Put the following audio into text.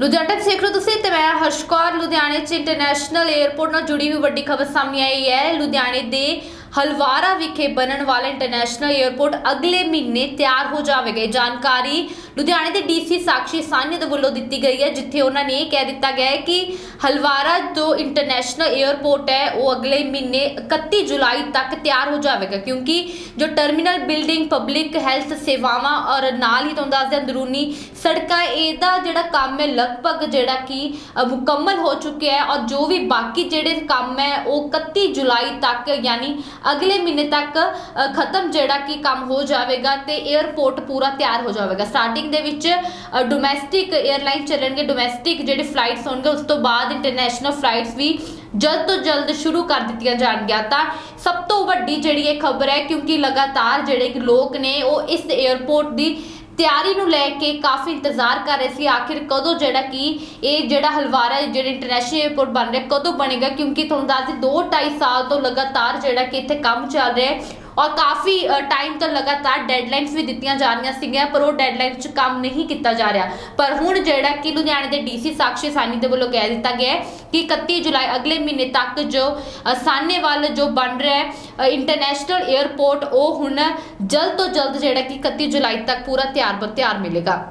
ਲੁਧਿਆਣਾ ਸਿੱਖ ਰਹੇ ਹੋ ਤੁਸੀਂ ਤੇ ਮੈਂ ਹਰਸ਼ਕੌਰ, ਲੁਧਿਆਣੇ 'ਚ ਇੰਟਰਨੈਸ਼ਨਲ 에ਅਰਪੋਰਟ ਨਾਲ ਜੁੜੀ ਹੋਈ ਵੱਡੀ ਖਬਰ ਸਾਹਮਣੇ ਆਈ ਹੈ। ਲੁਧਿਆਣੇ ਦੇ ਹਲਵਾਰਾ ਵਿਖੇ ਬਣਨ ਵਾਲਾ ਇੰਟਰਨੈਸ਼ਨਲ 에ਅਰਪੋਰਟ ਅਗਲੇ ਮਹੀਨੇ ਤਿਆਰ ਹੋ ਜਾਵੇਗਾ। ਜਾਣਕਾਰੀ ਲੁਧਿਆਣੇ ਦੇ ਡੀਸੀ ਸਾਕਸ਼ੀ ਸਾਹਨੀ ਦੇ ਵੱਲੋਂ ਦਿੱਤੀ ਗਈ ਹੈ, ਜਿੱਥੇ ਉਹਨਾਂ ਨੇ ਇਹ ਕਹਿ ਦਿੱਤਾ ਗਿਆ ਹੈ ਕਿ ਹਲਵਾਰਾ ਜੋ ਇੰਟਰਨੈਸ਼ਨਲ 에ਅਰਪੋਰਟ ਹੈ, ਉਹ ਅਗਲੇ ਮਹੀਨੇ 31 ਜੁਲਾਈ ਤੱਕ ਤਿਆਰ ਹੋ ਜਾਵੇਗਾ, ਕਿਉਂਕਿ ਜੋ ਟਰਮੀਨਲ ਬਿਲਡਿੰਗ ਪਬਲਿਕ ਹੈਲਥ ਸੇਵਾਵਾਂ ਔਰ ਨਾਲ ਹੀ ਤੁਹਾਨੂੰ ਦੱਸਦੇ ਅੰਦਰੂਨੀ ਸੜਕਾਂ, ਇਹਦਾ ਜਿਹੜਾ ਕੰਮ ਹੈ, ਲਗਭਗ ਜਿਹੜਾ ਕਿ ਮੁਕੰਮਲ ਹੋ ਚੁੱਕਿਆ ਹੈ ਔਰ ਜੋ ਵੀ ਬਾਕੀ ਜਿਹੜੇ ਕੰਮ ਹੈ, ਉਹ 31 ਜੁਲਾਈ ਤੱਕ ਯਾਨੀ ਅਗਲੇ ਮਹੀਨੇ ਤੱਕ ਖਤਮ ਜਿਹੜਾ ਕਿ ਕੰਮ ਹੋ ਜਾਵੇਗਾ ਤੇ 에ਅਰਪੋਰਟ ਪੂਰਾ ਤਿਆਰ ਹੋ ਜਾਵੇਗਾ। ਸਟਾਰਟਿੰਗ ਦੇ ਵਿੱਚ ਡੋਮੈਸਟਿਕ 에ਅਰਲਾਈਨ ਚੱਲਣਗੇ ਡੋਮੈਸਟਿਕ ਜਿਹੜੇ ਫਲਾਈਟਸ ਹੋਣਗੇ, ਉਸ ਤੋਂ ਬਾਅਦ ਇੰਟਰਨੈਸ਼ਨਲ ਫਲਾਈਟਸ ਵੀ ਜਲਦ ਤੋਂ ਜਲਦ ਸ਼ੁਰੂ ਕਰ ਦਿੱਤੀਆਂ ਜਾਣਗੀਆਂ। ਤਾਂ ਸਭ ਤੋਂ ਵੱਡੀ ਜਿਹੜੀ ਇਹ ਖਬਰ ਹੈ, ਕਿਉਂਕਿ ਲਗਾਤਾਰ ਜਿਹੜੇ ਕਿ ਲੋਕ ਨੇ, ਉਹ ਇਸ 에ਅਰਪੋਰਟ ਦੀ ਤਿਆਰੀ ਨੂੰ ਲੈ ਕੇ ਕਾਫੀ ਇੰਤਜ਼ਾਰ ਕਰ ਰਹੇ ਸੀ। ਆਖਿਰ ਕਦੋਂ ਜਿਹੜਾ ਕਿ ਇਹ ਜਿਹੜਾ ਹਲਵਾਰਾ, ਜਿਹੜਾ ਇੰਟਰਨੈਸ਼ਨਲ 에ਅਰਪੋਰਟ ਬਣ ਰਿਹਾ, ਕਦੋਂ ਬਣੇਗਾ? ਕਿਉਂਕਿ ਤੁਹਾਨੂੰ ਦੱਸ ਦੇ 2 2.5 ਸਾਲ ਤੋਂ ਲਗਾਤਾਰ ਜਿਹੜਾ ਕਿ ਇੱਥੇ ਕੰਮ ਚੱਲ ਰਿਹਾ ਹੈ। ਔਰ ਕਾਫੀ ਟਾਈਮ ਤੋਂ ਲਗਾਤਾਰ ਡੈਡਲਾਈਨਸ ਵੀ ਦਿੱਤੀਆਂ ਜਾ ਰਹੀਆਂ ਸੀਗੀਆਂ ਪਰ ਉਹ ਡੈਡਲਾਈਨ 'ਚ ਕੰਮ ਨਹੀਂ ਕੀਤਾ ਜਾ ਰਿਹਾ। ਪਰ ਹੁਣ ਜਿਹੜਾ ਕਿ ਲੁਧਿਆਣੇ ਦੇ ਡੀਸੀ ਸਾਕਸ਼ੀ ਸਾਨੀ ਦੇ ਵੱਲੋਂ ਕਹਿ ਦਿੱਤਾ ਗਿਆ ਹੈ ਕਿ 31 ਜੁਲਾਈ ਅਗਲੇ ਮਹੀਨੇ ਤੱਕ ਜੋ ਅ, ਸਾਹਨੇਵਾਲ ਜੋ ਬਣ ਰਿਹਾ ਹੈ ਇੰਟਰਨੈਸ਼ਨਲ 에ਅਰਪੋਰਟ ਉਹ ਹੁਣ ਜਲਦ ਤੋਂ ਜਲਦ ਜਿਹੜਾ ਕਿ 31 ਜੁਲਾਈ ਤੱਕ ਪੂਰਾ ਤਿਆਰ ਬਰ ਤਿਆਰ ਮਿਲੇਗਾ।